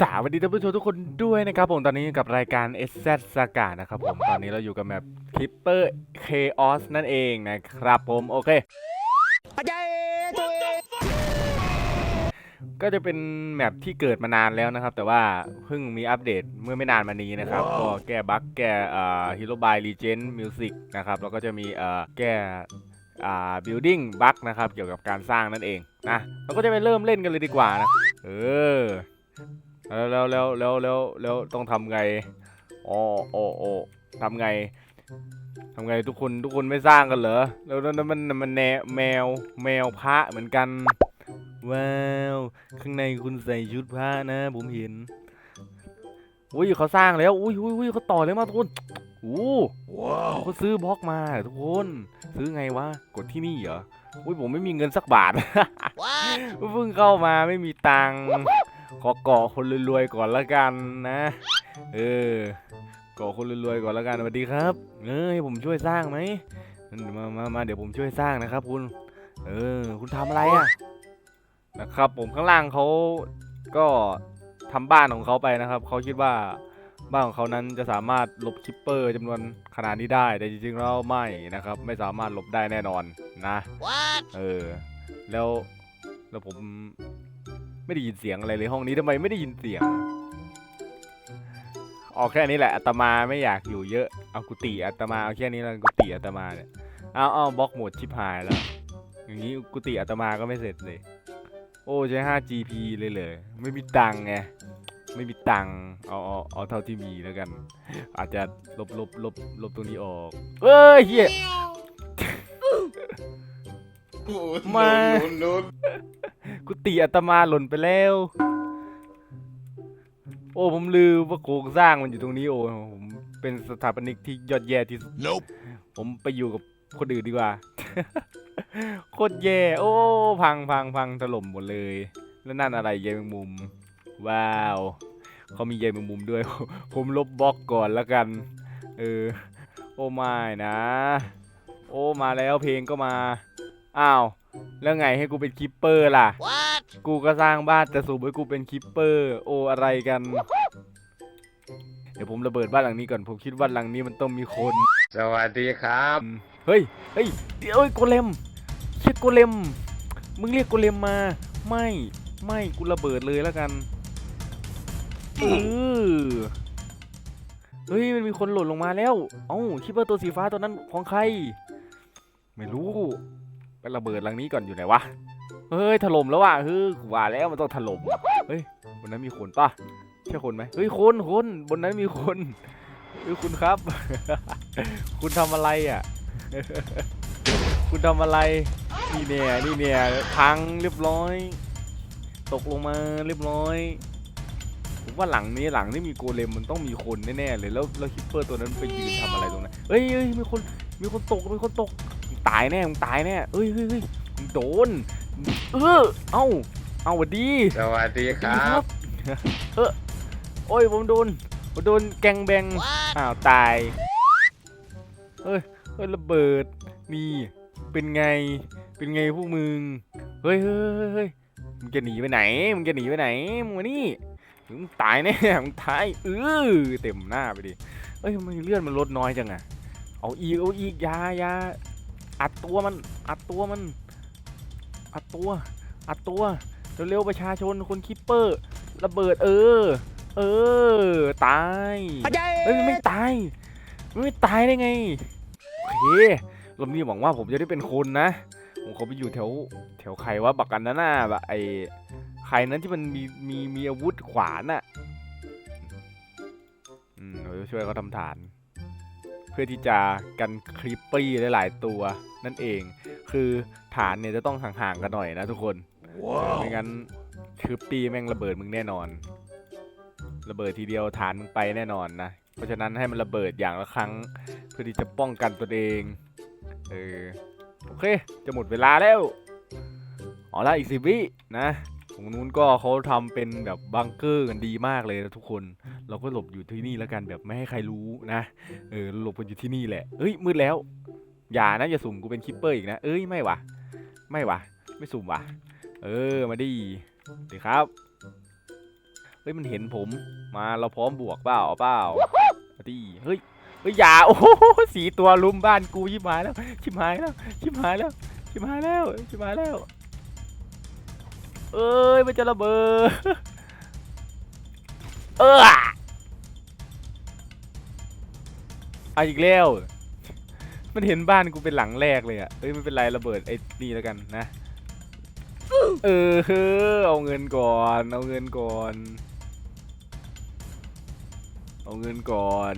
สวัสดีท่านผู้ชมทุกคนด้วยนะครับผมตอนนี้กับรายการ s z s a g a นะครับผมตอนนี้เราอยู่กับแมป Clipper Chaos นั่นเองนะครับผมโอเคก็จะเป็นแมปที่เกิดมานานแล้วนะครับ แต่ว่าเพิ่งมีอัปเดตเมื่อไม่นานมานี้นะครับก็แก้บั๊กแก้อ่ฮีโร่บายรีเจนมิวสิกนะครับแล้วก็จะมีแก้อ่บิลดิ้งบั๊กนะครับเกี่ยวกับการสร้างนั่นเองนะเราก็จะไปเริ่มเล่นกันเลยดีกว่านะเออ แล้วแล้วแล้วแล้วแล้วแล้วต้องทำไงอ๋อโอ้โอ้ทำไงทำไงทุกคนทุกคนไม่สร้างกันเหรอแล้วแล้วแล้วมันมันแนแมวแมวพระเหมือนกัน ว้าวข้างในคุณใส่ชุดพระนะ ผมเห็นอุ้ยเขาสร้างแล้วอุ้ยอุ้ยอุ้ยเขาต่อเลยมาทุกคนโอ้ว้าวเขาซื้อบล็อกมาทุกคนซื้อไงวะกดที่นี่เหรออุ้ยผมไม่มีเงินสักบาทเพิ่งเข้ามาไม่มีตังค์ ขอเกาะคนรวยๆก่อนละกันนะ เออเกาะคนรวยๆก่อนละกันสวัสดีครับ เออให้ผมช่วยสร้างไหมมามามาเดี๋ยวผมช่วยสร้างนะครับ คุณ เออ คุณทำอะไรอะนะครับ ผมข้างล่างเขาก็ทำบ้านของเขาไปนะครับเขาคิดว่าบ้านของเขานั้นจะสามารถหลบคิปเปอร์จำนวนขนาดนี้ได้ แต่จริงๆแล้วไม่นะครับ ไม่สามารถหลบได้แน่นอนนะเออ แล้วแล้วผม ไม่ได้ยินเสียงอะไรเลยห้องนี้ทำไมไม่ได้ยินเสียงออกแค่นี้แหละอาตมาไม่อยากอยู่เยอะเอากุฏิอาตมาเอาแค่นี้แล้วกุฏิอาตมาเนี่ยเอาเอาบล็อกหมดชิบหายแล้ว อย่างนี้กุฏิอาตมาก็ไม่เสร็จเลย โอ้ใช้ 5GP เลยเลยไม่มีตังค์ไงไม่มีตังค์เอาเอาเอาเท่าที่มีแล้วกัน อาจจะลบลบลบลบตรงนี้ออกเอ้ยเฮียมา กุฏิอาตมาหล่นไปแล้ว โอ้ผมลืมว่าโครงสร้างมันอยู่ตรงนี้โอ้ผมเป็นสถาปนิกที่ยอดแย่ที่สุด Nope. ผมไปอยู่กับคนอื่นดีกว่า โคตรแย่ โอ้ พังพังพังถล่มหมดเลย แล้วนั่นอะไรใยแมงมุม ว้าว เขามีใยแมงมุมด้วย ผมลบบล็อกก่อนแล้วกัน เออ โอ้ไม่นะ โอ้มาแล้วเพลงก็มา อ้าว แล้วไงให้กูเป็นคิปเปอร์ล่ะ What? กูก็สร้างบ้านแต่สูบให้กูเป็นคิปเปอร์ โออะไรกัน เดี๋ยวผมระเบิดบ้านหลังนี้ก่อน ผมคิดว่าหลังนี้มันต้องมีคน สวัสดีครับ เฮ้ย เฮ้ย เดี๋ยวเอ้ยโกเลมเชี่ยโกเลม มึงเรียกโกเลมมา ไม่ ไม่ กูระเบิดเลยแล้วกันเออเฮ้ย มันมีคนหล่นลงมาแล้ว เอ้าคิดว่าตัวสีฟ้าตัวนั้นของใคร ไม่รู้ ไประเบิดลังนี้ก่อนอยู่ไหนวะ เฮ้ยถล่มแล้วว่ะเฮ้ยกูว่าแล้วมันต้องถล่ม เฮ้ยบนนั้นมีคนปะใช่คนไหมเฮ้ยคนคนบนนั้นมีคนเฮ้ยคุณครับ คุณทำอะไรอะ คุณทำอะไร นี่เนี่ยนี่เนี่ยพังเรียบร้อย ตกลงมาเรียบร้อยผมว่าหลังนี้หลังที่มีโกเลมมันต้องมีคนแน่ๆเลยแล้วแล้วฮิปเปอร์ตัวนั้นไปยืนทำอะไรตรงนั้นเฮ้ยเฮ้ยมีคนมีคนตกมีคนตกายแน่มึงตายแน่เฮ้ยเฮ้ยเฮ้ยมึงโดน เออเอ้าเอาหวัดดีสวัสดีคดีรับ เออโอ้ยผมโดนผมโดนแกงแบง What? อ้าวตายเฮ้ยเฮ้ยระเบิดนี่เป็นไงเป็นไงพวกมึงเฮ้ยเฮ้ยเฮ้ยเฮ้ยมึงจะหนีไปไหนมึงจะหนีไปไหนมึงมานี่มึงตายแน่มึงตายเออเต็มหน้าไปดิเฮ้ยทำไมเลือดมันลดน้อยจังอะเอาอีกเอาอีกอยาอยา อัดตัวมัน อัดตัวมัน อัดตัว อัดตัว เร็วๆประชาชนคนคิปเปอร์ ระเบิดเออ เออ ตายเฮ้ยมันไม่ตายมันไม่ตายได้ไง โอเครอบนี้หวังว่าผมจะได้เป็นคนนะ ผมขอไปอยู่แถวแถวใครวะบักกันนะน่าแบบไอ้ใครนั้นที่มันมีมีมีอาวุธขวานอะอืมเราจะช่วยเขาทำฐาน เพื่อที่จะกันคลิปปี้หลายๆตัวนั่นเอง คือฐานเนี่ยจะต้องห่างๆกันหน่อยนะทุกคนไม่งั้นคือปีแม่งระเบิดมึงแน่นอน ระเบิดทีเดียวฐานมึงไปแน่นอนนะ เพราะฉะนั้นให้มันระเบิดอย่างละครั้ง เพื่อที่จะป้องกันตัวเองเออโอเค จะหมดเวลาแล้วเอาละอีกสิบวินะ ตรงนู้นก็เขาทำเป็นแบบบังเกอร์กันดีมากเลยนะทุกคน เราก็หลบอยู่ที่นี่แล้วกันแบบไม่ให้ใครรู้นะ เออหลบกันอยู่ที่นี่แหละ เอ้ยมืดแล้ว อย่านะอย่าสุ่มกูเป็นคิปเปอร์อีกนะ เอ้ยไม่วะไม่วะไม่สุ่มวะเออมาดิดีครับเฮ้ยมันเห็นผมมาเราพร้อมบวกเปล่าเปล่าเอาดิเฮ้ยเฮ้ยอย่าโอ้โหสีตัวลุมบ้านกูชิบหายแล้วชิบหายแล้วชิบหายแล้วชิบหายแล้วชิบหายแล้ว เอ้ยมันจะระเบิดเออเอาอีกแล้วมันเห็นบ้านกูเป็นหลังแรกเลยอะเอ้ยไม่เป็นไรระเบิดไอ้นี่แล้วกันนะ เออเฮ้อเอาเงินก่อน เอาเงินก่อน เอาเงินก่อน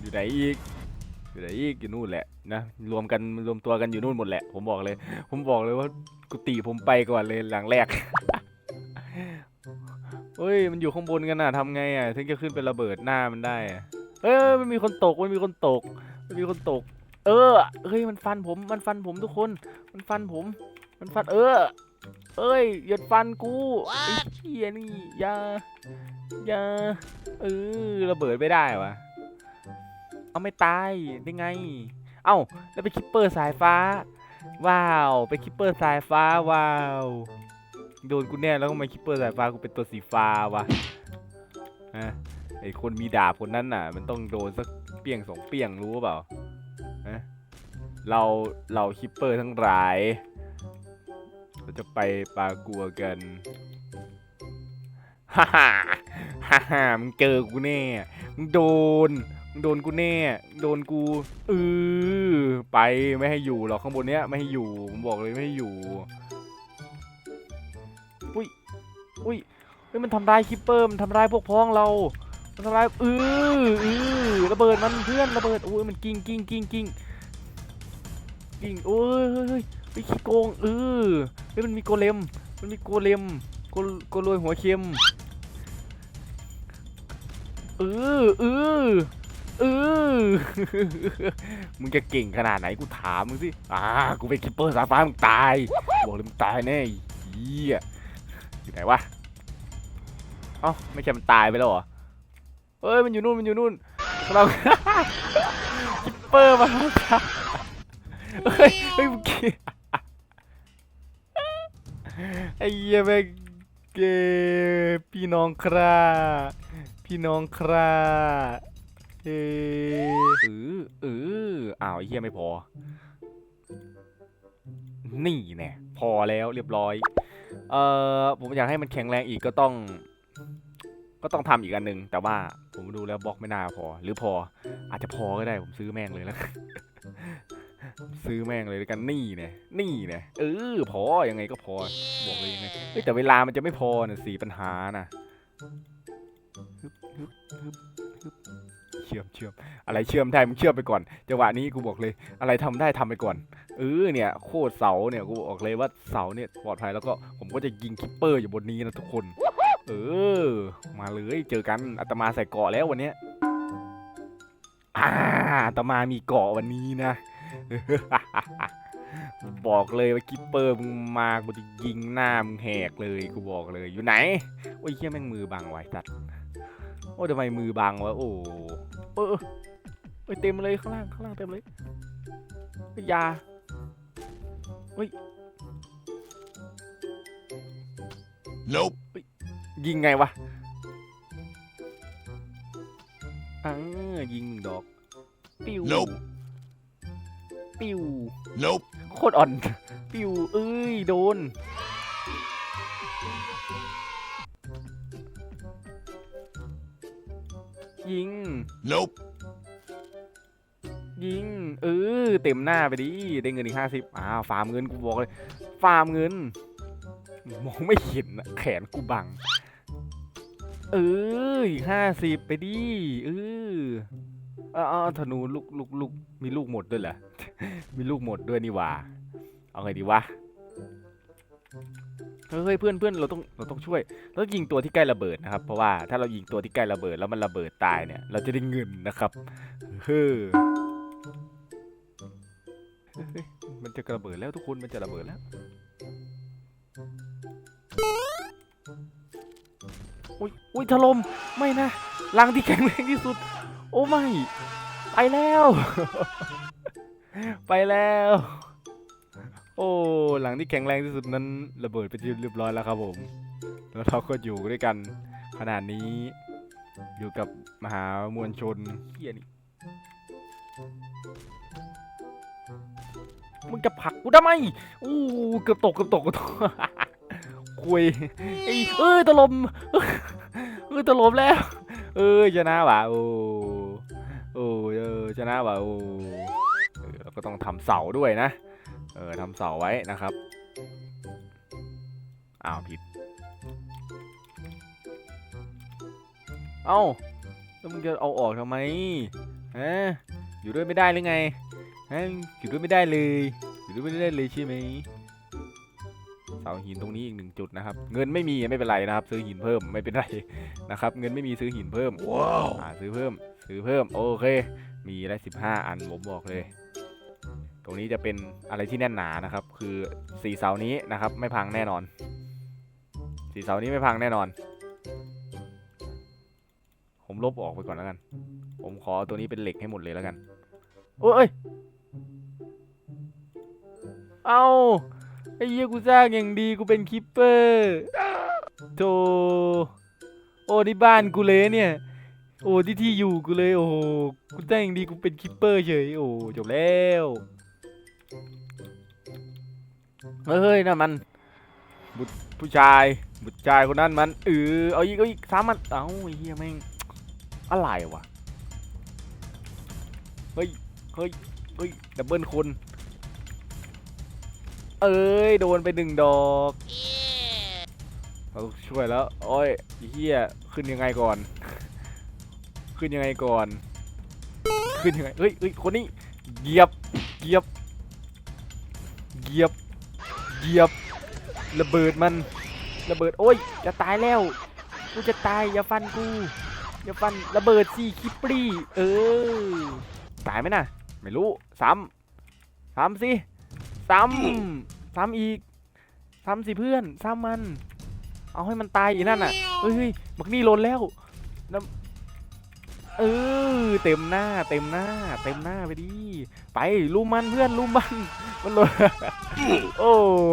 อยู่ไหนอีก อยู่ไหนอีกอยู่นู่นแหละนะรวมกันรวมตัวกันอยู่นู่นหมดแหละ ผมบอกเลย ผมบอกเลยว่ากุฏิผมไปก่อนเลยหลังแรกเฮ้ยมันอยู่ข้างบนกันน่ะทำไงอะถึงจะขึ้นไประเบิดหน้ามันได้อะเอ้ยมันมีคนตกมันมีคนตกมันมีคนตก เออเฮ้ยมันฟันผมมันฟันผมทุกคน มันฟันผม มันฟันเออ เอ้ยหยุดฟันกูไอ้เหี้ยนี่อย่าอย่าเออระเบิดไม่ได้วะ เอาไม่ตายได้ไง เอ้าแล้วไปคิปเปอร์สายฟ้า ว้าว ไปคิปเปอร์สายฟ้าว้าวโดนกูแน่แล้วทำไมคิปเปอร์สายฟ้ากูเป็นตัวสีฟ้าวะฮะไอคนมีดาบคนนั้นน่ะ มันต้องโดนสักเปี้ยงสองเปี้ยงรู้เปล่าฮะเราเราคิปเปอร์ทั้งหลายเราจะไปปากัวกันฮ่าฮ่าฮ่าฮ่ามึงเจอกูแน่มึงโดนมึง โดนกูแน่ โดนกูเออไปไม่ให้อยู่หรอกข้างบนเนี้ยไม่ให้อยู่ผมบอกเลยไม่ให้อยู่อุ้ยอุ้ยเฮ้ยมันทำร้ายคิปเปอร์มันทำร้ายพวกพ้องเรา มันทำร้ายเออเออระเบิดมันเพื่อนระเบิดโอ้ยมันกิ้งกิ้งกิ้งกิ้งกิ้งโอ้ยเฮ้ยเฮ้ยเฮ้ยขี้โกงเออเฮ้ยมันมีโกเลมมันมีโกเลมโกโกโรยหัวเค็มเออเออ เออมึงจะเก่งขนาดไหนกูถามมึงสิ อ่า กูเป็นคิปเปอร์สายฟ้ามึงตาย บอกเลยมึงตายแน่ไอ้เหี้ยอยู่ไหนวะเอ้าไม่ใช่มันตายไปแล้วเหรอ เอ้ย มันอยู่นู่น มันอยู่นู่นเราคิปเปอร์มาแล้วจ้ะเฮ้ยเฮ้ยมึงเกลียดไอ้เหี้ยแม่งเกย์พี่น้องคราพี่น้องครา เออเออเอ้าวไอเหี้ยไม่พอ นี่แน่พอแล้วเรียบร้อย เอ่อผมอยากให้มันแข็งแรงอีกก็ต้อง ก็ต้องทำอีกอันหนึ่งแต่ว่าผมดูแล้วบล็อกไม่น่าพอ หรือพอ อาจจะพอก็ได้ผมซื้อแม่งเลยแล้วซื้อแม่งเลยแล้วกันนี่เนี่ยนี่เนี่ยเออพอยังไงก็พอบอกเลยยังไงแต่เวลามันจะไม่พอน่ะสี่ปัญหาน่ะฮึบฮึบฮึบ ชื่อมเชื่อมอะไรเชื่อมได้มึงเชื่อมไปก่อนจังหวะนี้กูบอกเลย อะไรทำได้ทำไปก่อนเออเนี่ยโคตรเสาเนี่ยกูบอกเลยว่าเสาเนี่ยปลอดภัยแล้วก็ผมก็จะยิงคิปเปอร์อยู่บนนี้นะทุกคน เออ มาเลยเจอกันอาตมาใส่เกาะแล้ววันเนี้ยอ่าอาตมามีเกาะวันนี้นะบอกเลยว่าคิปเปอร์มึงมากูจะยิงหน้ามึงแหกเลยกูบอกเลยอยู่ไหนโอ้ยเฮียแม่งมือบังไว้จัดโอ้ทำไมมือบังวะโอ้ อเออเอ้ยเต็มเลยข้างล่างข้างล่างเต็มเลยยาเฮ้ย Nope. ยิงไงวะอ่ายิงหนึ่งดอก ปิ้ว Nope ปิ้ว Nope. โคตรอ่อน ปิ้ว เอ้ย โดน ยิง Nope. ยิงเออเต็มหน้าไปดิ ได้เงินอีกห้าสิบอ้าวฟาร์มเงินกูบอกเลย ฟาร์มเงิน มองไม่เห็นอะแขนกูบัง เอออีกห้าสิบไปดิเออเอาเอาเอาธนูลูกลูกลูกมีลูกหมดด้วยเหรอ มีลูกหมดด้วยนี่หว่า เอาไงดีวะ เฮ้ยเพื่อนเพื่อนเราต้องเราต้องช่วยเราต้องยิงตัวที่ใกล้ระเบิดนะครับ เพราะว่าถ้าเรายิงตัวที่ใกล้ระเบิดแล้วมันระเบิดตายเนี่ย เราจะได้เงินนะครับเฮ้อเฮ้ยมันจะระเบิดแล้วทุกคนมันจะระเบิดแล้วอุ้ยอุ้ยถล่มไม่นะรังที่แข็งแรงที่สุด โอ้ไม่ ไปแล้ว ไปแล้ว โอ้ หลังที่แข็งแรงที่สุดนั้นระเบิดไปที่เรียบร้อยแล้วครับผม แล้วเราก็อยู่ด้วยกันขนาดนี้อยู่กับมหามวลชนเฮียนี่มึงจะผลักกูทำไมอู้เกือบตกเกือบตกเกือบตกคุยไอ้เอ้ยตะลมเอ้ยตะลมแล้ว เอ้ยชนะว่ะโอ้โอ้เออชนะว่ะโอ้เออแล้วก็ต้องทำเสาด้วยนะ เออทำเสาไว้นะครับ อ้าวผิด เอ้า แล้วมึงจะเอาออกทำไมฮะอยู่ด้วยไม่ได้หรือไงฮะอยู่ด้วยไม่ได้เลย อยู่ด้วยไม่ได้เลยใช่ไหมเสาหินตรงนี้อีกหนึ่งจุดนะครับ เงินไม่มีไม่เป็นไรนะครับ ซื้อหินเพิ่มไม่เป็นไรนะครับ เงินไม่มีซื้อหินเพิ่ม Wow. อ่าซื้อเพิ่ม ซื้อเพิ่มโอเค มีได้สิบห้าอันผมบอกเลย ตรงนี้จะเป็นอะไรที่แน่นหนานะครับ คือสี่เสานี้นะครับ ไม่พังแน่นอน สี่เสานี้ไม่พังแน่นอน ผมลบออกไปก่อนแล้วกัน ผมขอตัวนี้เป็นเหล็กให้หมดเลยแล้วกัน โอ้ย เอาไอ้เหี้ยกูสร้างอย่างดีกูเป็นคิปเปอร์โธ่โอ้ที่บ้านกูเลยเนี่ยโอ้ที่ที่อยู่กูเลยโอ้โหกูสร้างอย่างดีกูเป็นคิปเปอร์เฉยโอ้จบแล้ว เฮ้ยนั่นมันบุตรผู้ชายบุตรชายคนนั้นมันเออเอาอีกเอาอีกสามมันเอ้าเหี้ยแม่งอะไรวะเฮ้ยเฮ้ยเฮ้ยดับเบิลคนเอ้ยโดนไปหนึ่งดอกเราช่วยแล้วโอ้ยเฮียขึ้นยังไงก่อน ขึ้นยังไงก่อน ขึ้นยังไงเฮ้ยเฮ้ยคนนี้เหยียบเหยียบ เหยียบเหยียบระเบิดมันระเบิดโอ้ยจะตายแล้วกูจะตายอย่าฟันกูอย่าฟันระเบิดสิคิปปรีเออตายไหมน่ะไม่รู้ซ้ำซ้ำสิซ้ำซ้ำอีกซ้ำสิเพื่อนซ้ำมัน เอาให้มันตายอีนั่นน่ะเฮ้ยเฮ้ยบักนี่ลนแล้วน้ำ เออเต็มหน้าเต็มหน้า เต็มหน้าไปดิไปลุมมันเพื่อนลุมมันมันหล่นโอ้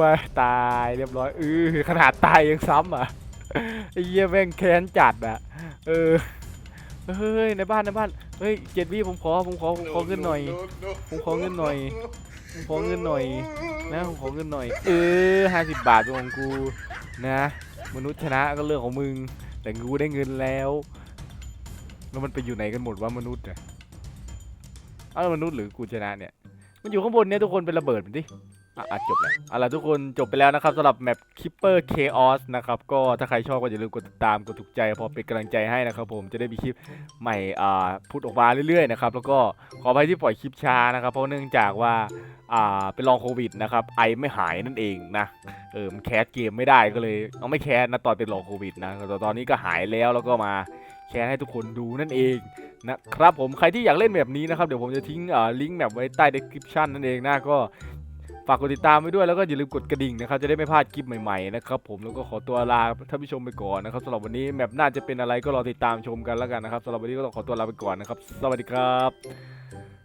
มาตายเรียบร้อยเออขนาดตายยังซ้ำอะไอ้เหี้ยแม่งแค้นจัดอะเออเฮ้ยในบ้านในบ้านเฮ้ยเจ็ดวิผมขอผมขอผมขอเงินหน่อย ผมขอเงินหน่อยผมขอเงินหน่อยนะผมขอเงินหน่อย เออห้าสิบบาทเป็นของกูนะ มนุษย์ชนะก็เรื่องของมึง แต่กูได้เงินแล้ว แล้วมันไปอยู่ไหนกันหมดว่ามนุษย์อะเอาแล้วมนุษย์หรือกูชนะเนี่ย มันอยู่ข้างบนเนี่ยทุกคนเป็นระเบิดมันดิอะอะจบแล้วเอาละทุกคนจบไปแล้วนะครับสำหรับแมป Keeper Chaos นะครับ ก็ถ้าใครชอบก็อย่าลืมกดติดตาม กดถูกใจ พอเป็นกำลังใจให้นะครับผมจะได้มีคลิปใหม่อ่าพูดออกมาเรื่อยๆนะครับ แล้วก็ขออภัยที่ปล่อยคลิปช้านะครับ เพราะเนื่องจากว่าอ่าเป็นลองโควิดนะครับ ไอไม่หายนั่นเองนะ เออมันแคสเกมไม่ได้ก็เลยเอาไม่แคสนะตอนเป็นลองโควิดนะแต่ตอนนี้ก็หายแล้วแล้วก็มา แชร์ให้ทุกคนดูนั่นเองนะครับผมใครที่อยากเล่นแบบนี้นะครับ เดี๋ยวผมจะทิ้งลิงก์แบบไว้ใต้ description นั่นเองนะก็ฝากกดติดตามไว้ด้วยแล้วก็อย่าลืมกดกระดิ่งนะครับจะได้ไม่พลาดคลิปใหม่ๆนะครับผมแล้วก็ขอตัวลาท่านผู้ชมไปก่อนนะครับสำหรับวันนี้แมปน่าจะเป็นอะไรก็รอติดตามชมกันแล้วกันนะครับสำหรับวันนี้ก็ต้องขอตัวลาไปก่อนนะครับ สวัสดีครับ